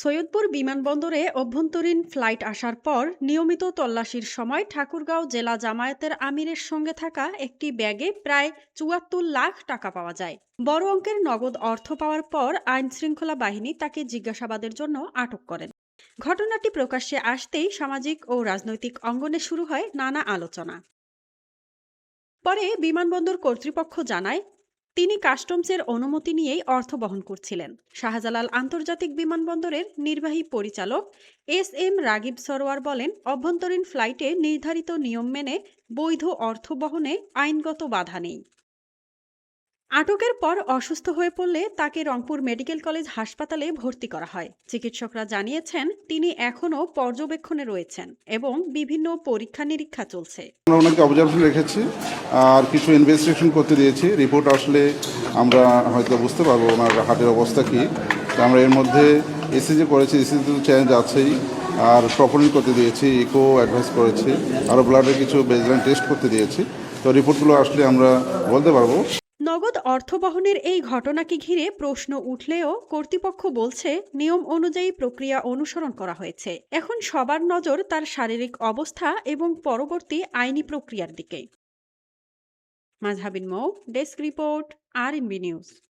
সৈয়দপুর বিমানবন্দরে অভ্যন্তরীণ ফ্লাইট আসার পর নিয়মিত তল্লাশির সময় ঠাকুরগাঁও জেলা জামায়াতের আমিরের সঙ্গে থাকা একটি ব্যাগে প্রায় চুয়াত্তর লাখ টাকা পাওয়া যায়। বড় অঙ্কের নগদ অর্থ পাওয়ার পর আইন শৃঙ্খলা বাহিনী তাকে জিজ্ঞাসাবাদের জন্য আটক করেন। ঘটনাটি প্রকাশ্যে আসতেই সামাজিক ও রাজনৈতিক অঙ্গনে শুরু হয় নানা আলোচনা। পরে বিমানবন্দর কর্তৃপক্ষ জানায় তিনি কাস্টমসের অনুমতি নিয়েই অর্থ বহন করছিলেন। শাহজালাল আন্তর্জাতিক বিমানবন্দরের নির্বাহী পরিচালক এস এম রাগিব সরোয়ার বলেন, অভ্যন্তরীণ ফ্লাইটে নির্ধারিত নিয়ম মেনে বৈধ অর্থ বহনে আইনগত বাধা নেই। আটকের পর অসুস্থ হয়ে পড়লে তাকে রংপুর মেডিকেল কলেজ হাসপাতালে ভর্তি করা হয়। চিকিৎসকরা জানিয়েছেন, তিনি এখনও পর্যবেক্ষণে রয়েছেন এবং বিভিন্ন পরীক্ষা নিরীক্ষা চলছে। আমরা ওনাকে অবজারভেশন রেখেছি, আর কিছু ইনভেস্টিগেশন করতে দিয়েছি। রিপোর্ট আসলে আমরা হয়তো বুঝতে পারব ওনার হার্টের অবস্থা কী। আমরা এর মধ্যে এসিজি করেছি এসিজি তো চ্যালেঞ্জ আছেই। আর প্রপারলি করতে দিয়েছি ইকো অ্যাডভাইস করেছি। আরও ব্লাডের কিছু বেজলাইন টেস্ট করতে দিয়েছি। তো রিপোর্টগুলো আসলে আমরা বলতে পারব। নগদ অর্থ বহনের এই ঘটনাকে ঘিরে প্রশ্ন উঠলেও কর্তৃপক্ষ বলছে, নিয়ম অনুযায়ী প্রক্রিয়া অনুসরণ করা হয়েছে। এখন সবার নজর তার শারীরিক অবস্থা এবং পরবর্তী আইনি প্রক্রিয়ার দিকে। মাঝহাবিন মৌ, ডেস্ক রিপোর্ট আর নিউজ।